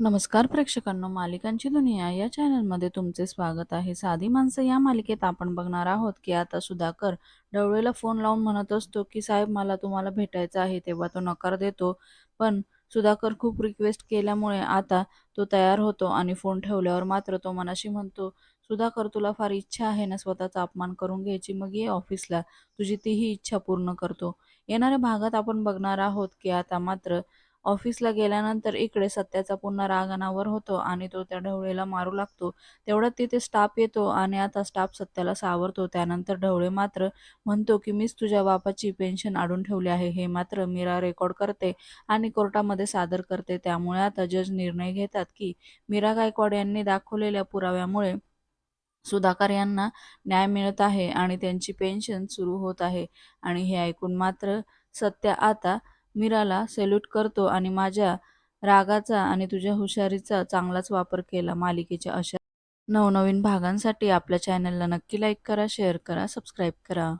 नमस्कार प्रेक्षकांनो मालिकांची दुनिया या चॅनलमध्ये तुमचे स्वागत आहे. साधी माणसं या मालिकेत आपण बघणार आहोत की आता सुधाकर डवळेला फोन लावून म्हणत असतो की साहेब मला तुम्हाला भेटायचं आहे. तेव्हा तो नकार देतो. पण सुधाकर खूप रिक्वेस्ट केल्यामुळे आता तो तयार होतो आणि फोन ठेवल्यावर मात्र तो मनाशी म्हणतो सुधाकर तुला फार इच्छा आहे ना स्वतःचा अपमान करून घ्यायची? मग ये ऑफिसला तुझी तीही इच्छा पूर्ण करतो. येणाऱ्या भागात आपण बघणार आहोत की आता मात्र ऑफिसला गेल्यानंतर इकडे सत्याचा पुन्हा राग अनावर होतो आणि तो त्या ढवळेला मारू लागतो. तेवढ्यात तिथे स्टाफ येतो आणि आता स्टाफ सत्याला सावरतो. त्यानंतर ढवळे मात्र म्हणतो की मीच तुझ्या बापाची पेन्शन अडून ठेवली आहे. हे मात्र मीरा रेकॉर्ड करते आणि कोर्टामध्ये सादर करते. त्यामुळे आता जज निर्णय घेतात की मीरा गायकवाड यांनी दाखवलेल्या पुराव्यामुळे सुधाकर यांना न्याय मिळत आहे आणि त्यांची पेन्शन सुरू होत आहे. आणि हे ऐकून मात्र सत्या आता मीराला सेल्यूट करतो आणि माझ्या रागाचा आणि तुझ्या हुशारीचा चांगलाच वापर केला मालिकेच्या अशा नवनवीन भागांसाठी. आपल्या चॅनलला नक्की लाईक करा शेअर करा सबस्क्राईब करा.